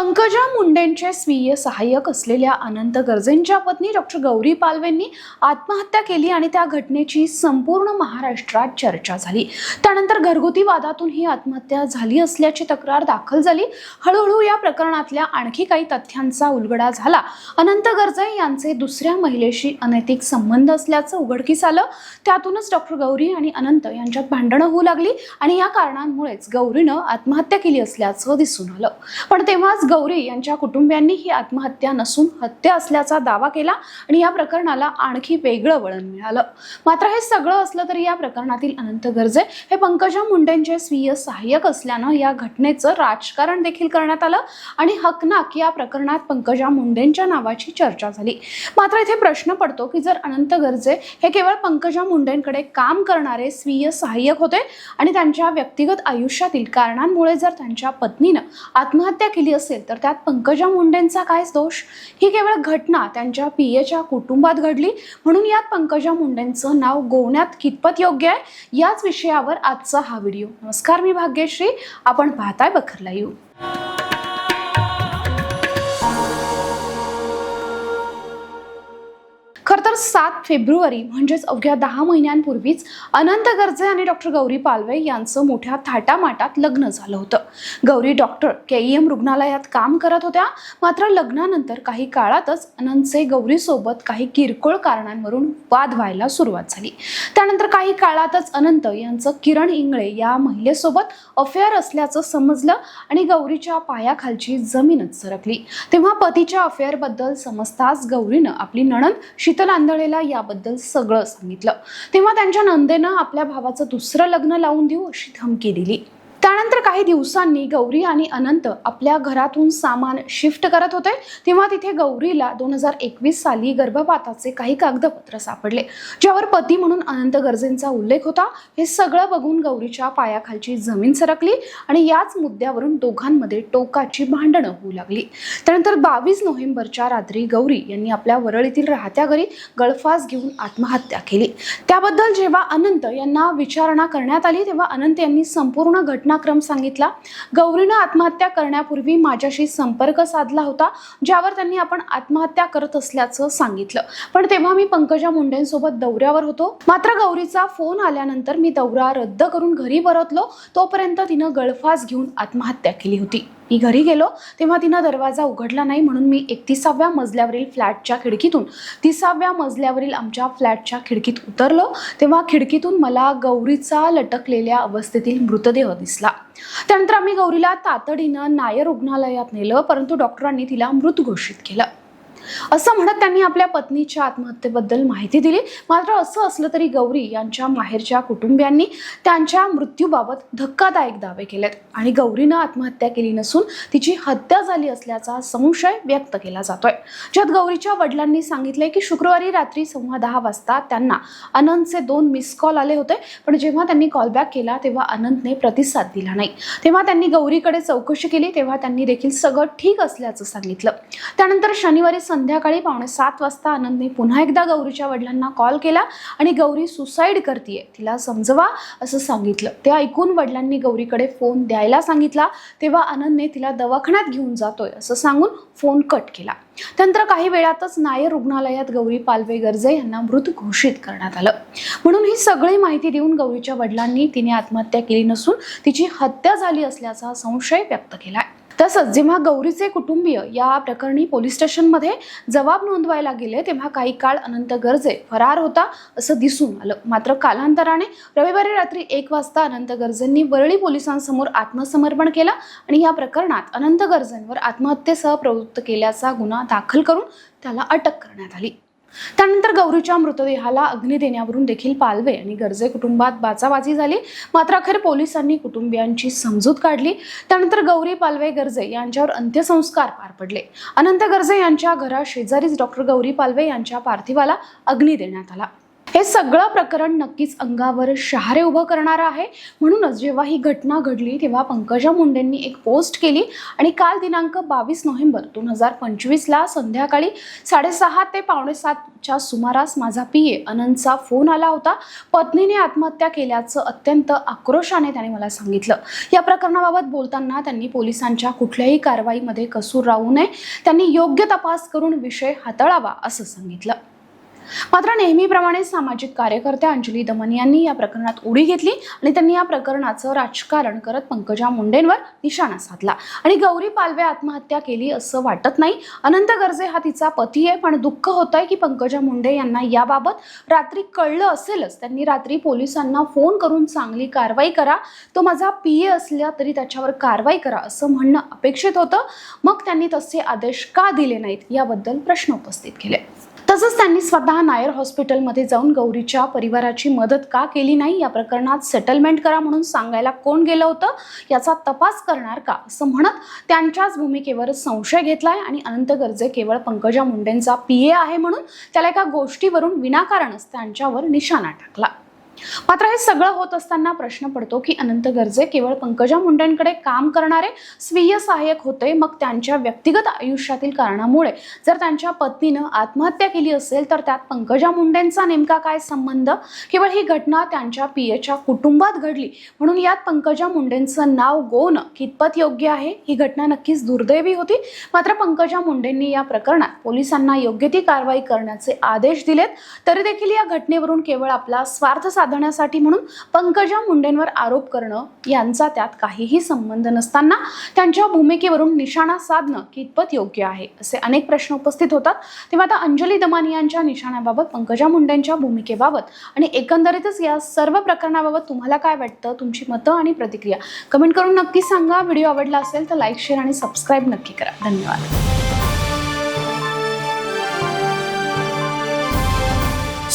पंकजा मुंडेंचे स्वीय सहाय्यक असलेल्या अनंत गर्जेंच्या पत्नी डॉक्टर गौरी पालवेंनी आत्महत्या केली आणि त्या घटनेची संपूर्ण महाराष्ट्रात चर्चा झाली. त्यानंतर घरगुती वादातून ही आत्महत्या झाली असल्याची तक्रार दाखल झाली. हळूहळू या प्रकरणातल्या आणखी काही तथ्यांचा उलगडा झाला. अनंत गर्जे यांचे दुसऱ्या महिलेशी अनैतिक संबंध असल्याचं उघडकीस आलं. त्यातूनच डॉक्टर गौरी आणि अनंत यांच्यात भांडणं होऊ लागली आणि या कारणांमुळेच गौरीनं आत्महत्या केली असल्याचं दिसून आलं. पण तेव्हा श्रीनिवास गौरी यांच्या कुटुंबियांनी ही आत्महत्या नसून हत्या असल्याचा दावा केला आणि या प्रकरणाला आणखी वेगळं वळण मिळालं. मात्र हे सगळं असलं तरी या प्रकरणातील अनंत गर्जे हे पंकजा मुंडेंचे स्वीय सहाय्यक असल्यानं या घटनेचं राजकारण देखील करण्यात आलं आणि हकनाक या प्रकरणात पंकजा मुंडेंच्या नावाची चर्चा झाली. मात्र इथे प्रश्न पडतो की जर अनंत गर्जे हे केवळ पंकजा मुंडेंकडे काम करणारे स्वीय सहाय्यक होते आणि त्यांच्या व्यक्तिगत आयुष्यातील कारणांमुळे जर त्यांच्या पत्नीनं आत्महत्या केली असेल तर त्यात पंकजा मुंडेंचा काय दोष. ही केवळ घटना त्यांच्या पियेच्या कुटुंबात घडली. म्हणून यात पंकजा मुंडेंचं नाव गोवण्यात कितपत योग्य आहे याच विषयावर आजचा हा व्हिडिओ. नमस्कार मी भाग्यश्री. आपण पाहताय बखरला येऊ खरं तर सात फेब्रुवारी म्हणजेच अवघ्या दहा महिन्यांपूर्वीच अनंत गर्जे आणि डॉक्टर गौरी पालवे यांचं मोठ्या थाटामाटात लग्न झालं होतं. Gauri doctor K E M रुग्णालयात काम करत होत्या. मात्र लग्नानंतर काही काळातच अनंतचे गौरीसोबत काही किरकोळ कारणांवरून वाद व्हायला सुरुवात झाली. त्यानंतर काही काळातच अनंत यांचं किरण इंगळे या महिलेसोबत अफेअर असल्याचं समजलं आणि गौरीच्या पायाखालची जमीनच सरकली. तेव्हा पतीच्या अफेअरबद्दल समजताच गौरीनं आपली नणंद शीतल आंधळेला याबद्दल सगळं सांगितलं. तेव्हा त्यांच्या नंदेनं आपल्या भावाचं दुसरं लग्न लावून देऊ अशी धमकी दिली. त्यानंतर काही दिवसांनी गौरी आणि अनंत आपल्या घरातून सामान शिफ्ट करत होते. तेव्हा तिथे गौरीला दोन हजार एकवीस साली गर्भपाताचे काही कागदपत्र सापडले ज्यावर पती म्हणून अनंत गरजेंचा उल्लेख होता. हे सगळं बघून गौरीच्या पायाखालची जमीन सरकली आणि याच मुद्द्यावरून दोघांमध्ये टोकाची भांडणं होऊ लागली. त्यानंतर बावीस नोव्हेंबरच्या रात्री गौरी यांनी आपल्या वरळीतील राहत्या घरी गळफास घेऊन आत्महत्या केली. त्याबद्दल जेव्हा अनंत यांना विचारणा करण्यात आली तेव्हा अनंत यांनी संपूर्ण घटना घटनाक्रम सांगितला. गौरीनं आत्महत्या करण्यापूर्वी माझ्याशी संपर्क साधला होता ज्यावर त्यांनी आपण आत्महत्या करत असल्याचं सांगितलं. पण तेव्हा मी पंकजा मुंडेंसोबत दौऱ्यावर होतो. मात्र गौरीचा फोन आल्यानंतर मी दौरा रद्द करून घरी परतलो. तोपर्यंत तिनं गळफास घेऊन आत्महत्या केली होती. मी घरी गेलो तेव्हा तिनं दरवाजा उघडला नाही म्हणून मी एकतीसाव्या मजल्यावरील फ्लॅटच्या खिडकीतून तिसाव्या मजल्यावरील आमच्या फ्लॅटच्या खिडकीत उतरलो तेव्हा खिडकीतून मला गौरीचा लटकलेल्या अवस्थेतील मृतदेह दिसला. त्यानंतर आम्ही गौरीला तातडीनं नायर रुग्णालयात नेलं परंतु डॉक्टरांनी तिला मृत घोषित केलं. असं म्हणत त्यांनी आपल्या पत्नीच्या आत्महत्येबद्दल माहिती दिली. मात्र असं असलं तरी गौरी यांच्या माहेरच्या कुटुंबियांनी त्यांच्या मृत्यूबाबत धक्कादायक दावे केलेत आणि गौरीनं आत्महत्या केली नसून तिची हत्या झाली असल्याचा संशय व्यक्त केला जातोय. ज्यात गौरीच्या वडिलांनी सांगितले की शुक्रवारी रात्री सव्वा दहा वाजता त्यांना अनंतचे दोन मिस कॉल आले होते. पण जेव्हा त्यांनी कॉलबॅक केला तेव्हा अनंतने प्रतिसाद दिला नाही. तेव्हा त्यांनी गौरीकडे चौकशी केली तेव्हा त्यांनी देखील सगळं ठीक असल्याचं सांगितलं. त्यानंतर शनिवारी संध्याकाळी पावणे सात वाजता आनंदने पुन्हा एकदा गौरीच्या वडिलांना कॉल केला आणि गौरी सुसाईड करते तिला समजवा असं सांगितलं. ते ऐकून वडिलांनी गौरीकडे फोन द्यायला सांगितला. तेव्हा आनंदने तिला दवाखान्यात घेऊन जातोय असं सांगून फोन कट केला. त्यानंतर काही वेळातच नायर रुग्णालयात गौरी पालवे गर्जे यांना मृत घोषित करण्यात आलं. म्हणून ही सगळी माहिती देऊन गौरीच्या वडिलांनी तिने आत्महत्या केली नसून तिची हत्या झाली असल्याचा संशय व्यक्त केलाय. तसंच जेव्हा गौरीचे कुटुंबीय या प्रकरणी पोलीस स्टेशनमध्ये जबाब नोंदवायला गेले तेव्हा काही काळ अनंत गर्जे फरार होता असं दिसून आलं. मात्र कालांतराने रविवारी रात्री एक वाजता अनंत गर्जेंनी वरळी पोलिसांसमोर आत्मसमर्पण केलं आणि या प्रकरणात अनंत गर्जेंवर आत्महत्येसह प्रवृत्त केल्याचा गुन्हा दाखल करून त्याला अटक करण्यात आली. त्यानंतर गौरीच्या मृतदेहाला अग्नी देण्यावरून देखील पालवे आणि गरजे कुटुंबात बाचाबाची झाली. मात्र अखेर पोलिसांनी कुटुंबियांची समजूत काढली. त्यानंतर गौरी पालवे गरजे यांच्यावर अंत्यसंस्कार पार पडले. अनंत गरजे यांच्या घरा शेजारीच डॉक्टर गौरी पालवे यांच्या पार्थिवाला अग्नी देण्यात आला. हे सगळं प्रकरण नक्कीच अंगावर शहारे उभं करणारं आहे. म्हणूनच जेव्हा ही घटना घडली तेव्हा पंकजा मुंडेंनी एक पोस्ट केली आणि काल दिनांक बावीस नोव्हेंबर दोन हजार पंचवीसला संध्याकाळी साडेसहा ते पावणे सातच्या सुमारास माझा पी ए अनंतचा फोन आला होता. पत्नीने आत्महत्या केल्याचं अत्यंत आक्रोशाने त्याने मला सांगितलं. या प्रकरणाबाबत बोलताना त्यांनी पोलिसांच्या कुठल्याही कारवाईमध्ये कसूर राहू नये. त्यांनी योग्य तपास करून विषय हाताळावा असं सांगितलं. मात्र नेहमीप्रमाणे सामाजिक कार्यकर्त्या अंजली दमन यांनी या प्रकरणात उडी घेतली आणि त्यांनी या प्रकरणाचं राजकारण करत पंकजा मुंडेंवर निशाणा साधला. आणि गौरी पालवे आत्महत्या केली असं वाटत नाही. अनंत गर्जे हा तिचा पती आहे पण दुःख होत आहे की पंकजा मुंडे यांना याबाबत रात्री कळलं असेलच. त्यांनी रात्री पोलिसांना फोन करून चांगली कारवाई करा. तो माझा पी ए असला तरी त्याच्यावर कारवाई करा असं म्हणणं अपेक्षित होतं. मग त्यांनी तसे आदेश का दिले नाहीत याबद्दल प्रश्न उपस्थित केले. तसंच त्यांनी स्वतः नायर हॉस्पिटलमध्ये जाऊन गौरीच्या परिवाराची मदत का केली नाही? या प्रकरणात सेटलमेंट करा म्हणून सांगायला कोण गेलं होतं? याचा तपास करणार का? असं म्हणत त्यांच्याच भूमिकेवर संशय घेतलाय आणि अनंत गर्जे केवळ पंकजा मुंडेंचा पी ए आहे म्हणून त्याला एका गोष्टीवरून विनाकारणच त्यांच्यावर निशाणा टाकला. मात्र हे सगळं होत असताना प्रश्न पडतो की अनंत गर्जे केवळ पंकजा मुंडेंकडे काम करणारे स्वीय सहाय्यक होते. मग त्यांच्या व्यक्तिगत आयुष्यातील कारणामुळे जर त्यांच्या पत्नीनं आत्महत्या केली असेल तर त्यात पंकजा मुंडेंचा नेमका काय संबंध? केवळ ही घटना त्यांच्या पियेच्या कुटुंबात घडली म्हणून यात पंकजा मुंडेंचं नाव गोवणं कितपत योग्य आहे? ही घटना नक्कीच दुर्दैवी होती. मात्र पंकजा मुंडेंनी या प्रकरणात पोलिसांना योग्य ती कारवाई करण्याचे आदेश दिलेत. तरी देखील या घटनेवरून केवळ आपला स्वार्थ साधण्यासाठी म्हणून पंकजा मुंडेंवर आरोप करणं यांचा त्यात काहीही संबंध नसताना त्यांच्या भूमिकेवरून निशाणा साधणं कितपत योग्य आहे असे अनेक प्रश्न उपस्थित होतात. तेव्हा आता अंजली दमानी यांच्या निशाण्याबाबत पंकजा मुंडेंच्या भूमिकेबाबत आणि एकंदरीतच या सर्व प्रकरणाबाबत तुम्हाला काय वाटतं? तुमची मतं आणि प्रतिक्रिया कमेंट करून नक्की सांगा. व्हिडिओ आवडला असेल तर लाईक शेअर आणि सबस्क्राईब नक्की करा. धन्यवाद.